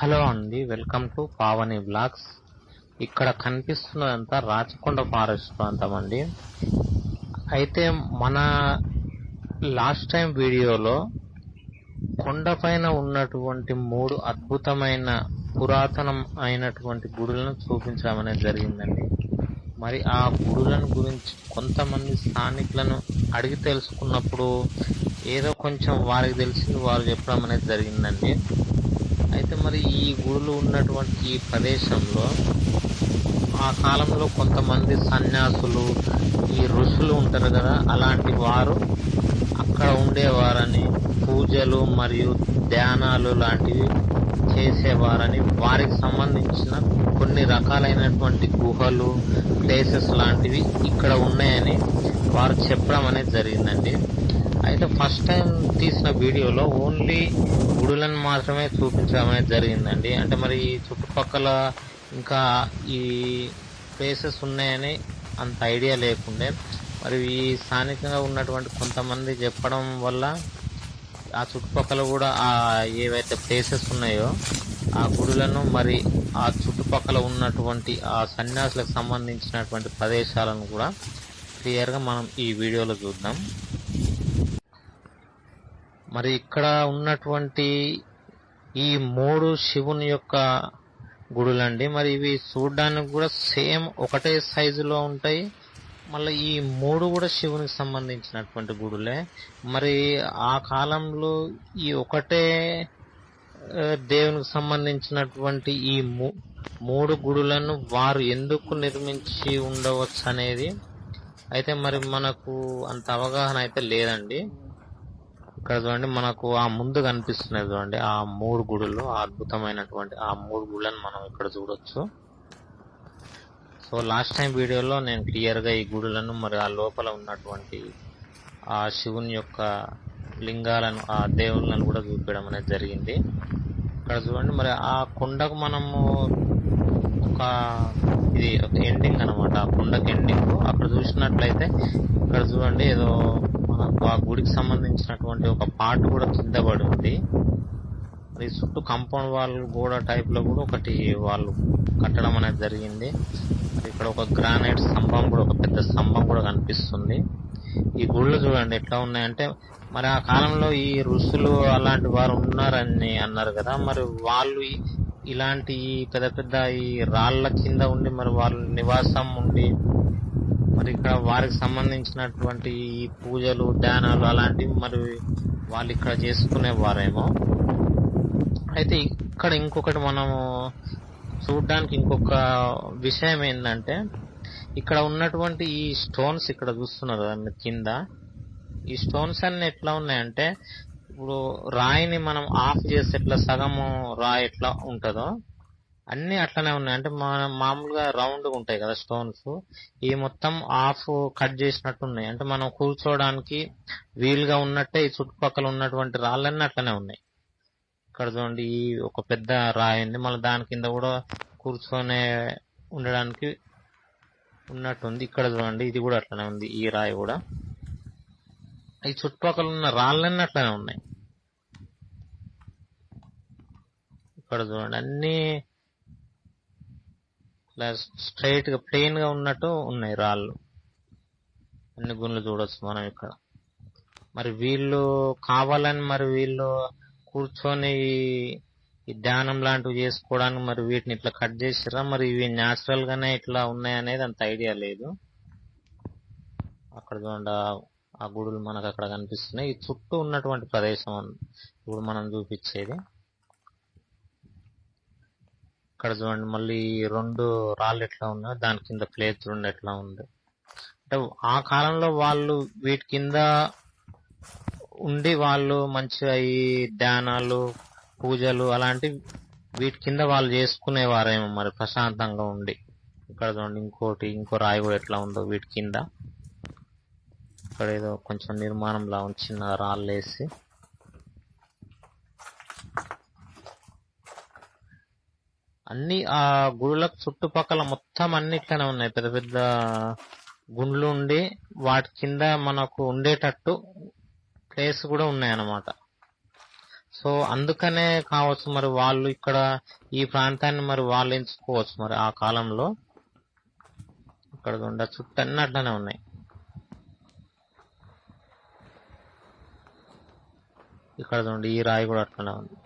Hello అండి welcome to Pavani blogs. ఇక్కడ కనిపిస్తున్నదంతా Rachakonda forest ప్రాంతం అండి. అయితే మన లాస్ట్ టైం వీడియోలో కొండపైన ఉన్నటువంటి మూడు అద్భుతమైన పురాతనం అయినటువంటి గుడులను చూపించడం అనేది జరిగిందండి. మరి ఆ గుడులను గురించి కొంతమంది స్థానికులను అడిగి తెలుసుకున్నప్పుడు ఏదో కొంచెం వారికి తెలిసింది వారు చెప్పడం అనేది జరిగిందండి. అయితే మరి ఈ గుడులు ఉన్నటువంటి ఈ ప్రదేశంలో ఆ కాలంలో కొంతమంది సన్యాసులు ఈ ఋషులు ఉంటారు కదా అలాంటి వారు అక్కడ ఉండేవారని పూజలు మరియు ధ్యానాలు లాంటివి చేసేవారని వారికి సంబంధించిన కొన్ని రకాలైనటువంటి గుహలు ప్లేసెస్ లాంటివి ఇక్కడ ఉన్నాయని వారు చెప్పడం అనేది జరిగిందండి. అయితే ఫస్ట్ టైం తీసిన వీడియోలో ఓన్లీ గుడులను మాత్రమే చూపించడం అనేది జరిగిందండి. అంటే మరి ఈ చుట్టుపక్కల ఇంకా ఈ ప్లేసెస్ ఉన్నాయని అంత ఐడియా లేకుండే. మరి ఈ స్థానికంగా ఉన్నటువంటి కొంతమంది చెప్పడం వల్ల ఆ చుట్టుపక్కల కూడా ఆ ఏవైతే ప్లేసెస్ ఉన్నాయో ఆ గుడులను మరి ఆ చుట్టుపక్కల ఉన్నటువంటి ఆ సన్యాసులకు సంబంధించినటువంటి ప్రదేశాలను కూడా క్లియర్గా మనం ఈ వీడియోలో చూద్దాం. మరి ఇక్కడ ఉన్నటువంటి ఈ మూడు శివుని యొక్క గుడులండి. మరి ఇవి చూడడానికి కూడా సేమ్ ఒకటే సైజులో ఉంటాయి. మళ్ళీ ఈ మూడు కూడా శివునికి సంబంధించినటువంటి గుడులే. మరి ఆ కాలంలో ఈ ఒకటే దేవునికి సంబంధించినటువంటి ఈ మూ- మూడు గుడులను వారు ఎందుకు నిర్మించి ఉండవచ్చు అనేది అయితే మరి మనకు అంత అవగాహన అయితే లేదండి. ఇక్కడ చూడండి మనకు ఆ ముందు కనిపిస్తున్నది చూడండి ఆ మూడు గుడులు అద్భుతమైనటువంటి ఆ మూడు గుడులను మనం ఇక్కడ చూడొచ్చు. సో లాస్ట్ టైం వీడియోలో నేను క్లియర్గా ఈ గుడులను మరి ఆ లోపల ఉన్నటువంటి ఆ శివుని యొక్క లింగాలను ఆ దేవుళ్ళను కూడా చూపించడం అనేది జరిగింది. ఇక్కడ చూడండి మరి ఆ కొండకు మనము ఒక ఇది ఒక ఎండింగ్ అనమాట ఆ కొండకు ఎండింగ్ అక్కడ చూసినట్లయితే ఇక్కడ చూడండి ఏదో మనకు ఆ గుడికి సంబంధించినటువంటి ఒక పార్ట్ కూడా కింద పడి ఉంది. మరి చుట్టూ కంపౌండ్ వాల్ గోడ టైప్లో కూడా ఒకటి వాళ్ళు కట్టడం అనేది జరిగింది. ఇక్కడ ఒక గ్రానైట్ స్తంభం కూడా ఒక పెద్ద స్తంభం కూడా కనిపిస్తుంది. ఈ గుళ్ళు చూడండి ఎట్లా ఉన్నాయంటే మరి ఆ కాలంలో ఈ ఋషులు అలాంటి వారు ఉన్నారని అన్నారు కదా. మరి వాళ్ళు ఇలాంటి పెద్ద పెద్ద ఈ రాళ్ళ కింద ఉండి మరి వాళ్ళ నివాసం ఉండి మరి ఇక్కడ వారికి సంబంధించినటువంటి ఈ పూజలు ధ్యానాలు అలాంటివి మరి వాళ్ళు ఇక్కడ చేసుకునేవారేమో. అయితే ఇక్కడ ఇంకొకటి మనము చూడడానికి ఇంకొక విషయం ఏంటంటే ఇక్కడ ఉన్నటువంటి ఈ స్టోన్స్ ఇక్కడ చూస్తున్నారు కదా కింద. ఈ స్టోన్స్ అన్ని ఎట్లా ఉన్నాయంటే ఇప్పుడు రాయిని మనం ఆఫ్ చేస్తే ఎట్లా సగము రాయి ఎట్లా ఉంటుందో అన్ని అట్లనే ఉన్నాయి. అంటే మన మామూలుగా రౌండ్గా ఉంటాయి కదా స్టోన్స్. ఈ మొత్తం ఆఫ్ కట్ చేసినట్టు ఉన్నాయి. అంటే మనం కూర్చోవడానికి వీలుగా ఉన్నట్టే ఈ చుట్టుపక్కల ఉన్నటువంటి రాళ్ళన్నీ అట్లనే ఉన్నాయి. ఇక్కడ చూడండి ఈ ఒక పెద్ద రాయి ఉంది. మళ్ళీ దాని కింద కూడా కూర్చొనే ఉండడానికి ఉన్నట్టుంది. ఇక్కడ చూడండి ఇది కూడా అట్లనే ఉంది. ఈ రాయి కూడా. ఈ చుట్టుపక్కల ఉన్న రాళ్ళన్నీ అట్లనే ఉన్నాయి. ఇక్కడ చూడండి అన్ని ఇలా స్ట్రైట్గా ప్లెయిన్గా ఉన్నట్టు ఉన్నాయి రాళ్ళు. అన్ని గుండ్లు చూడొచ్చు మనం ఇక్కడ. మరి వీళ్ళు కావాలని మరి వీళ్ళు కూర్చొని ఈ ధ్యానం లాంటివి చేసుకోవడానికి మరి వీటిని ఇట్లా కట్ చేసిరా మరి ఇవి న్యాచురల్ గానే ఇట్లా ఉన్నాయి అనేది అంత ఐడియా లేదు. అక్కడ చూడండి ఆ- గుడులు మనకు అక్కడ కనిపిస్తున్నాయి. ఈ చుట్టూ ఉన్నటువంటి ప్రదేశం ఇప్పుడు మనం చూపించేది. ఇక్కడ చూడండి మళ్ళీ రెండు రాళ్ళు ఎట్లా ఉన్నాయో దాని కింద ప్లేస్ చూడండి ఎట్లా ఉంది. అంటే ఆ కాలంలో వాళ్ళు వీటి కింద ఉండి వాళ్ళు మంచిగా ఈ ధ్యానాలు పూజలు అలాంటి వీటి కింద వాళ్ళు చేసుకునేవారేమో మరి ప్రశాంతంగా ఉండి. ఇక్కడ చూడండి ఇంకోటి ఇంకో రాయి కూడా ఎట్లా ఉందో వీటి కింద. ఇక్కడ ఏదో కొంచెం నిర్మాణంలా ఉంది చిన్న రాళ్ళు వేసి అన్ని ఆ గుడులకు చుట్టుపక్కల మొత్తం అన్నిట్లనే ఉన్నాయి. పెద్ద పెద్ద గుండ్లు ఉండి వాటి కింద మనకు ఉండేటట్టు ప్లేస్ కూడా ఉన్నాయి అన్నమాట సో అందుకనే కావచ్చు మరి వాళ్ళు ఇక్కడ ఈ ప్రాంతాన్ని మరి వాళ్ళు ఎంచుకోవచ్చు మరి ఆ కాలంలో. ఇక్కడ ఉండ చుట్టూ అన్ని ఉన్నాయి. ఇక్కడ చూడండి ఈ రాయి కూడా అట్లనే ఉంది.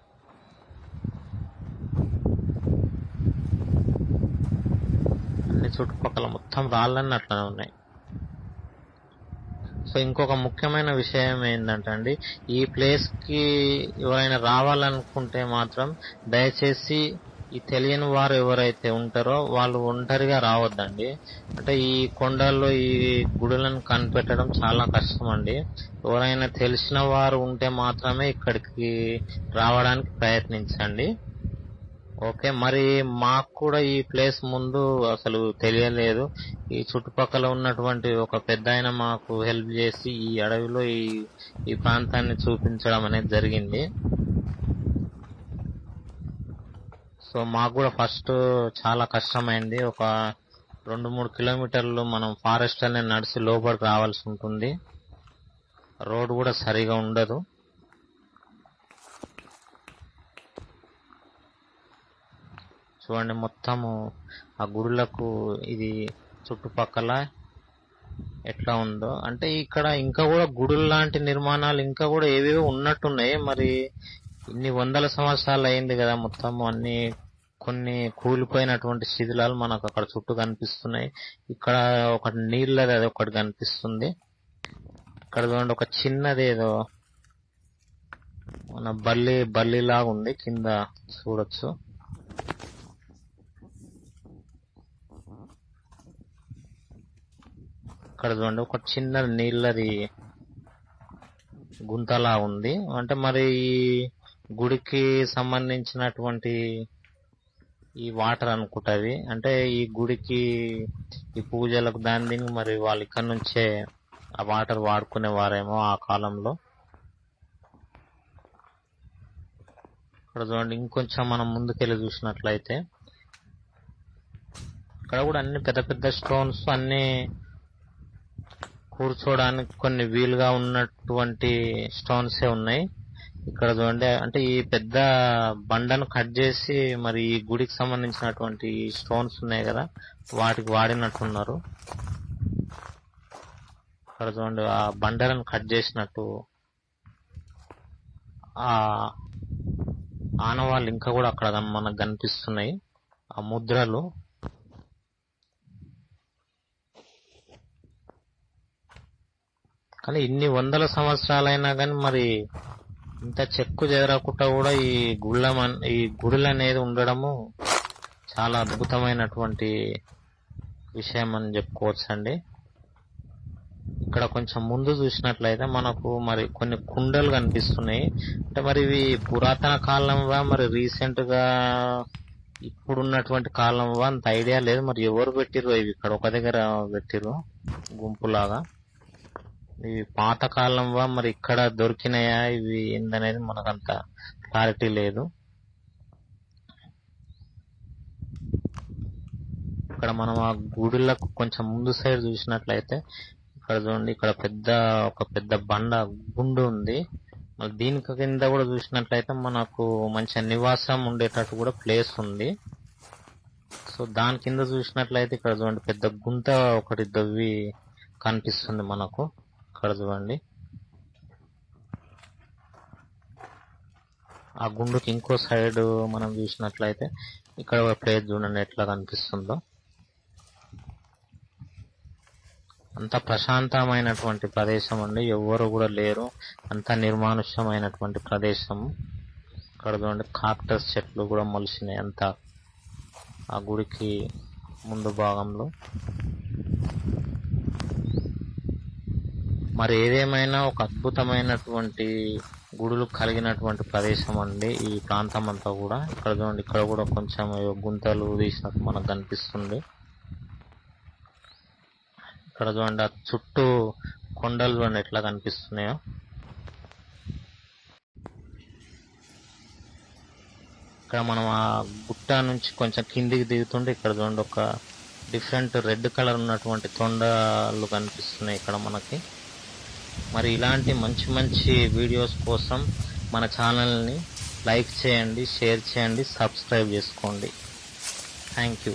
అన్ని చుట్టుపక్కల మొత్తం రాళ్ళన్నీ అట్లనే ఉన్నాయి. సో ఇంకొక ముఖ్యమైన విషయం ఏంటంటే అండి ఈ ప్లేస్కి ఎవరైనా రావాలనుకుంటే మాత్రం దయచేసి ఈ తెలియని వారు ఎవరైతే ఉంటారో వాళ్ళు ఒంటరిగా రావద్దండి. అంటే ఈ కొండల్లో ఈ గుడులను కనిపెట్టడం చాలా కష్టం అండి ఎవరైనా తెలిసిన వారు ఉంటే మాత్రమే ఇక్కడికి రావడానికి ప్రయత్నించండి. ఓకే మరి మాకు కూడా ఈ ప్లేస్ ముందు అసలు తెలియలేదు. ఈ చుట్టుపక్కల ఉన్నటువంటి ఒక పెద్ద ఆయన మాకు హెల్ప్ చేసి ఈ అడవిలో ఈ ఈ ప్రాంతాన్ని చూపించడం అనేది జరిగింది. సో మాకు కూడా ఫస్ట్ చాలా కష్టమైంది. ఒక రెండు మూడు కిలోమీటర్లు మనం ఫారెస్ట్ అనే నడిచి లోపలికి రావాల్సి ఉంటుంది. రోడ్ కూడా సరిగా ఉండదు. చూడండి మొత్తము ఆ గుడులకు ఇది చుట్టుపక్కల ఎట్లా ఉందో. అంటే ఇక్కడ ఇంకా కూడా గుడులు లాంటి నిర్మాణాలు ఇంకా కూడా ఏవేవో ఉన్నట్టున్నాయి. మరి ఇన్ని వందల సంవత్సరాలు అయింది కదా మొత్తం. అన్ని కొన్ని కూలిపోయినటువంటి శిథిలాలు మనకు అక్కడ చుట్టూ కనిపిస్తున్నాయి. ఇక్కడ ఒకటి నీళ్ళది అది ఒకటి కనిపిస్తుంది. ఇక్కడ చూడండి ఒక చిన్నది ఏదో మన బల్లి బల్లి లాగా ఉంది. కింద చూడొచ్చు. ఇక్కడ చూడండి ఒక చిన్న నీళ్ళది గుంతలా ఉంది. అంటే మరి గుడికి సంబంధించినటువంటి ఈ వాటర్ అనుకుంటది. అంటే ఈ గుడికి ఈ పూజలకు దాని దీనికి మరి వాళ్ళు ఇక్కడ నుంచే ఆ వాటర్ వాడుకునేవారేమో ఆ కాలంలో. ఇక్కడ చూడండి ఇంకొంచెం మనం ముందుకెళ్ళి చూసినట్లయితే ఇక్కడ కూడా అన్ని పెద్ద పెద్ద స్టోన్స్ అన్ని కూర్చోడానికి కొన్ని వీలుగా ఉన్నటువంటి స్టోన్స్ ఉన్నాయి. ఇక్కడ చూడండి అంటే ఈ పెద్ద బండను కట్ చేసి మరి ఈ గుడికి సంబంధించినటువంటి స్టోన్స్ ఉన్నాయి కదా వాటికి వాడినట్టున్నారు. ఇక్కడ చూడండి ఆ బండలను కట్ చేసినట్టు. ఆ ఆనవాళ్ళు ఇంకా కూడా అక్కడ మనకు కనిపిస్తున్నాయి ఆ ముద్రలు. కానీ ఇన్ని వందల సంవత్సరాలైనా కానీ మరి ఇంత చెక్కు చెదరకుండా కూడా ఈ గుళ్ళ ఈ గుడులు అనేది ఉండడము చాలా అద్భుతమైనటువంటి విషయం అని చెప్పుకోవచ్చండి. ఇక్కడ కొంచెం ముందు చూసినట్లయితే మనకు మరి కొన్ని కుండలు కనిపిస్తున్నాయి. అంటే మరి ఇవి పురాతన కాలంవా? మరి రీసెంట్గా ఇప్పుడున్నటువంటి కాలంవా? అంత ఐడియా లేదు. మరి ఎవరు పెట్టిర్రు? ఇవి ఇక్కడ ఒక దగ్గర పెట్టిర్రు గుంపులాగా. ఇవి పాత మరి ఇక్కడ దొరికినాయా? ఇవి ఏందనేది మనకంత క్లారిటీ లేదు. ఇక్కడ మనం ఆ గుడిలకు కొంచెం ముందు సైడ్ చూసినట్లయితే ఇక్కడ చూడండి ఇక్కడ పెద్ద ఒక పెద్ద బండ గుండు ఉంది. మళ్ళీ దీనికి కింద కూడా చూసినట్లయితే మనకు మంచి నివాసం ఉండేటట్టు కూడా ప్లేస్ ఉంది. సో దాని కింద చూసినట్లయితే ఇక్కడ చూడండి పెద్ద గుంత ఒకటి దవ్వి కనిపిస్తుంది మనకు. ఇక్కడ చూడండి ఆ గుండుకి ఇంకో సైడ్ మనం చూసినట్లయితే ఇక్కడ ఒక ప్లేస్ చూడండి ఎట్లా కనిపిస్తుందో. అంత ప్రశాంతమైనటువంటి ప్రదేశం అండి. ఎవ్వరు కూడా లేరు. అంత నిర్మానుష్యమైనటువంటి ప్రదేశం. ఇక్కడ చూడండి కాక్టస్ చెట్లు కూడా మొలిసినాయి అంత. ఆ గుడికి ముందు భాగంలో. మరి ఏదేమైనా ఒక అద్భుతమైనటువంటి గుడులు కలిగినటువంటి ప్రదేశం అండి. ఈ ప్రాంతం అంతా కూడా ఇక్కడ చూడండి ఇక్కడ కూడా కొంచెం గుంతలు తీసినట్టు మనకు కనిపిస్తుంది. ఇక్కడ చూడండి ఆ చుట్టూ కొండలు చూడండి ఎట్లా కనిపిస్తున్నాయో. ఇక్కడ మనం ఆ గుట్ట నుంచి కొంచెం కిందికి దిగుతుంటే ఇక్కడ చూడండి ఒక డిఫరెంట్ రెడ్ కలర్ ఉన్నటువంటి తొండలు కనిపిస్తున్నాయి ఇక్కడ మనకి. మరి ఇలాంటి మంచి మంచి వీడియోస్ కోసం మన ఛానల్ని లైక్ చేయండి షేర్ చేయండి సబ్స్క్రైబ్ చేసుకోండి. Thank you